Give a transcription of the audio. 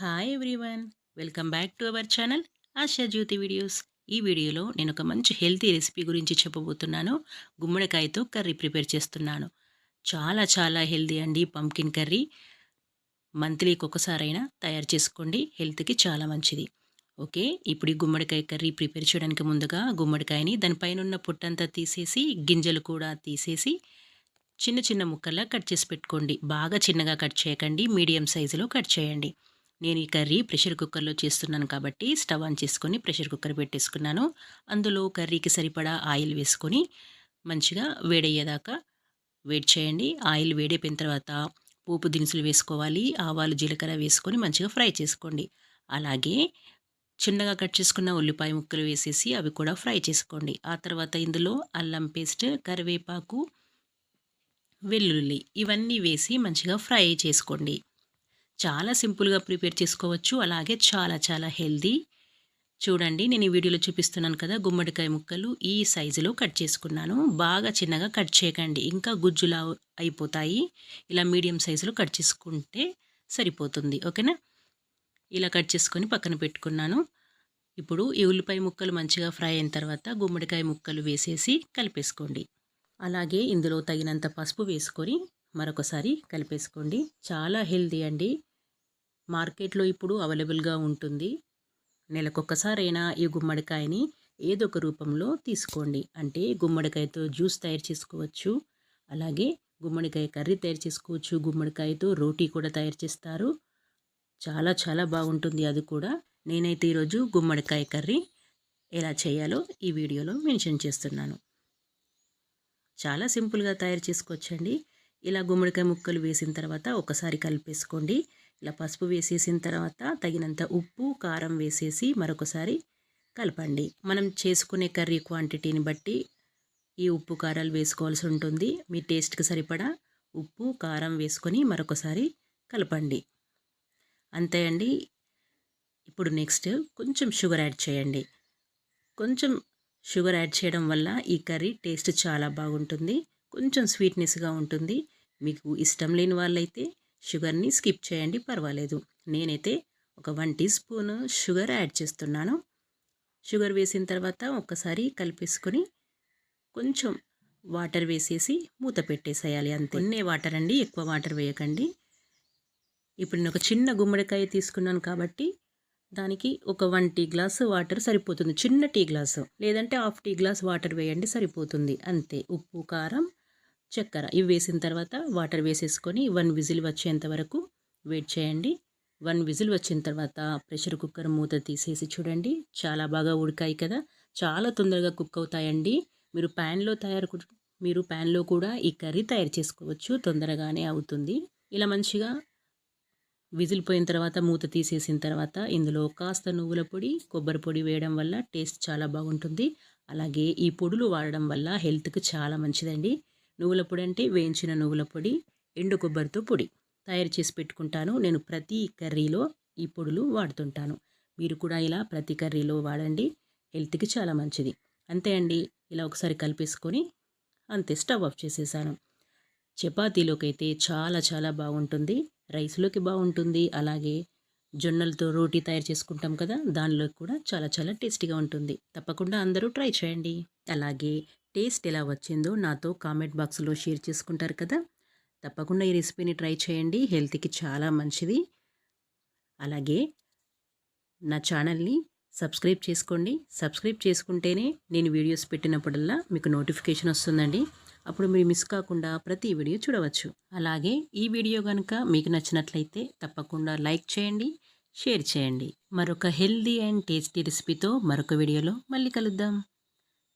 Hi everyone welcome back to our channel Asha Jyothi videos ఈ వీడియోలో నేను ఒక మంచి హెల్తీ రెసిపీ గురించి చెప్పబోతున్నాను. గుమ్మడికాయతో కర్రీ ప్రిపేర్ చేస్తున్నాను. చాలా చాలా హెల్తీ అండి పంకిన్ కర్రీ మంత్లీకి ఒకసారైనా తయారు చేసుకోండి హెల్త్కి చాలా మంచిది. ఓకే ఇప్పుడు ఈ గుమ్మడికాయ కర్రీ ప్రిపేర్ చేయడానికి ముందుగా గుమ్మడికాయని దానిపైన ఉన్న పుట్టంతా తీసేసి గింజలు కూడా తీసేసి చిన్న చిన్న ముక్కల్లా కట్ చేసి పెట్టుకోండి. బాగా చిన్నగా కట్ చేయకండి మీడియం సైజులో కట్ చేయండి. నేను ఈ కర్రీ ప్రెషర్ కుక్కర్లో చేస్తున్నాను కాబట్టి స్టవ్ ఆన్ చేసుకొని ప్రెషర్ కుక్కర్ పెట్టేసుకున్నాను. అందులో కర్రీకి సరిపడా ఆయిల్ వేసుకొని మంచిగా వేడయ్యేదాకా వేడి చేయండి. ఆయిల్ వేడైపోయిన తర్వాత పోపు దినుసులు వేసుకోవాలి. ఆవాలు జీలకర్ర వేసుకొని మంచిగా ఫ్రై చేసుకోండి. అలాగే చిన్నగా కట్ చేసుకున్న ఉల్లిపాయ ముక్కలు వేసేసి అవి కూడా ఫ్రై చేసుకోండి. ఆ తర్వాత ఇందులో అల్లం పేస్ట్ కరివేపాకు వెల్లుల్లి ఇవన్నీ వేసి మంచిగా ఫ్రై చేసుకోండి. చాలా సింపుల్గా ప్రిపేర్ చేసుకోవచ్చు. అలాగే చాలా చాలా హెల్దీ. చూడండి నేను ఈ వీడియోలో చూపిస్తున్నాను కదా గుమ్మడికాయ ముక్కలు ఈ సైజులో కట్ చేసుకున్నాను. బాగా చిన్నగా కట్ చేయకండి. ఇంకా గుజ్జులా అయిపోతాయి. ఇలా మీడియం సైజులో కట్ చేసుకుంటే సరిపోతుంది. ఓకేనా? ఇలా కట్ చేసుకొని పక్కన పెట్టుకున్నాను. ఇప్పుడు ఈ ఉల్లిపాయ ముక్కలు మంచిగా ఫ్రై అయిన తర్వాత గుమ్మడికాయ ముక్కలు వేసేసి కలిపేసుకోండి. అలాగే ఇందులో తగినంత పసుపు వేసుకొని మరొకసారి కలిపేసుకోండి. చాలా హెల్దీ అండి. మార్కెట్లో ఇప్పుడు అవైలబుల్గా ఉంటుంది. నెలకొకసారైనా ఈ గుమ్మడికాయని ఏదో ఒక రూపంలో తీసుకోండి. అంటే గుమ్మడికాయతో జ్యూస్ తయారు చేసుకోవచ్చు. అలాగే గుమ్మడికాయ కర్రీ తయారు చేసుకోవచ్చు. గుమ్మడికాయతో రోటీ కూడా తయారు చేస్తారు. చాలా చాలా బాగుంటుంది అది కూడా. నేనైతే ఈరోజు గుమ్మడికాయ కర్రీ ఎలా చేయాలో ఈ వీడియోలో మెన్షన్ చేస్తున్నాను. చాలా సింపుల్గా తయారు చేసుకోవచ్చండి. ఇలా గుమ్మడికాయ ముక్కలు వేసిన తర్వాత ఒకసారి కలిపేసుకోండి. ఇలా పసుపు వేసేసిన తర్వాత తగినంత ఉప్పు కారం వేసేసి మరొకసారి కలపండి. మనం చేసుకునే కర్రీ క్వాంటిటీని బట్టి ఈ ఉప్పు కారాలు వేసుకోవాల్సి ఉంటుంది. మీ టేస్ట్కి సరిపడా ఉప్పు కారం వేసుకొని మరొకసారి కలపండి. అంతే అండి. ఇప్పుడు నెక్స్ట్ కొంచెం షుగర్ యాడ్ చేయండి. కొంచెం షుగర్ యాడ్ చేయడం వల్ల ఈ కర్రీ టేస్ట్ చాలా బాగుంటుంది. కొంచెం స్వీట్నెస్గా ఉంటుంది. మీకు ఇష్టం లేని వాళ్ళైతే షుగర్ని స్కిప్ చేయండి పర్వాలేదు. నేనైతే ఒక one teaspoon sugar add చేస్తున్నాను. షుగర్ వేసిన తర్వాత ఒక్కసారి కలిపేసుకొని కొంచెం వాటర్ వేసేసి మూత పెట్టేసేయాలి అంతే. కొన్నే వాటర్ అండి ఎక్కువ వాటర్ వేయకండి. ఇప్పుడు నేను ఒక చిన్న గుమ్మడికాయ తీసుకున్నాను కాబట్టి దానికి ఒక వన్ టీ గ్లాస్ వాటర్ సరిపోతుంది. చిన్న టీ గ్లాసు లేదంటే హాఫ్ టీ గ్లాస్ వాటర్ వేయండి సరిపోతుంది. అంతే. ఉప్పు కారం చక్కెర. ఇవి వేసిన తర్వాత వాటర్ వేసేసుకొని వన్ విజిల్ వచ్చేంత వరకు వెయిట్ చేయండి. వన్ విజిల్ వచ్చిన తర్వాత ప్రెషర్ కుక్కర్ మూత తీసేసి చూడండి. చాలా బాగా ఉడికాయి కదా. చాలా తొందరగా కుక్ అవుతాయండి. మీరు ప్యాన్లో తయారు మీరు ప్యాన్లో కూడా ఈ కర్రీ తయారు చేసుకోవచ్చు. తొందరగానే అవుతుంది. ఇలా మంచిగా విజిల్ పోయిన తర్వాత మూత తీసేసిన తర్వాత ఇందులో కాస్త నువ్వుల పొడి కొబ్బరి పొడి వేయడం వల్ల టేస్ట్ చాలా బాగుంటుంది. అలాగే ఈ పొడులు వాడడం వల్ల హెల్త్కి చాలా మంచిదండి. నువ్వుల పొడి అంటే వేయించిన నువ్వుల పొడి ఎండు కొబ్బరితో పొడి తయారు చేసి పెట్టుకుంటాను. నేను ప్రతి కర్రీలో ఈ పొడులు వాడుతుంటాను. మీరు కూడా ఇలా ప్రతి కర్రీలో వాడండి. హెల్త్కి చాలా మంచిది. అంతే అండి. ఇలా ఒకసారి కలిపేసుకొని అంతే స్టవ్ ఆఫ్ చేసేసాను. చపాతీలోకి అయితే చాలా చాలా బాగుంటుంది. రైస్లోకి బాగుంటుంది. అలాగే జొన్నలతో రోటీ తయారు చేసుకుంటాం కదా దానిలో కూడా చాలా చాలా టేస్టీగా ఉంటుంది. తప్పకుండా అందరూ ట్రై చేయండి. అలాగే టేస్ట్ ఎలా వచ్చిందో నాతో కామెంట్ బాక్స్లో షేర్ చేసుకుంటారు కదా. తప్పకుండా ఈ రెసిపీని ట్రై చేయండి. హెల్త్కి చాలా మంచిది. అలాగే నా ఛానల్ని సబ్స్క్రైబ్ చేసుకోండి. సబ్స్క్రైబ్ చేసుకుంటేనే నేను వీడియోస్ పెట్టినప్పుడల్లా మీకు నోటిఫికేషన్ వస్తుందండి. అప్పుడు మీరు మిస్ కాకుండా ప్రతి వీడియో చూడవచ్చు. అలాగే ఈ వీడియో కనుక మీకు నచ్చినట్లయితే తప్పకుండా లైక్ చేయండి షేర్ చేయండి. మరొక హెల్దీ అండ్ టేస్టీ రెసిపీతో మరొక వీడియోలో మళ్ళీ కలుద్దాం.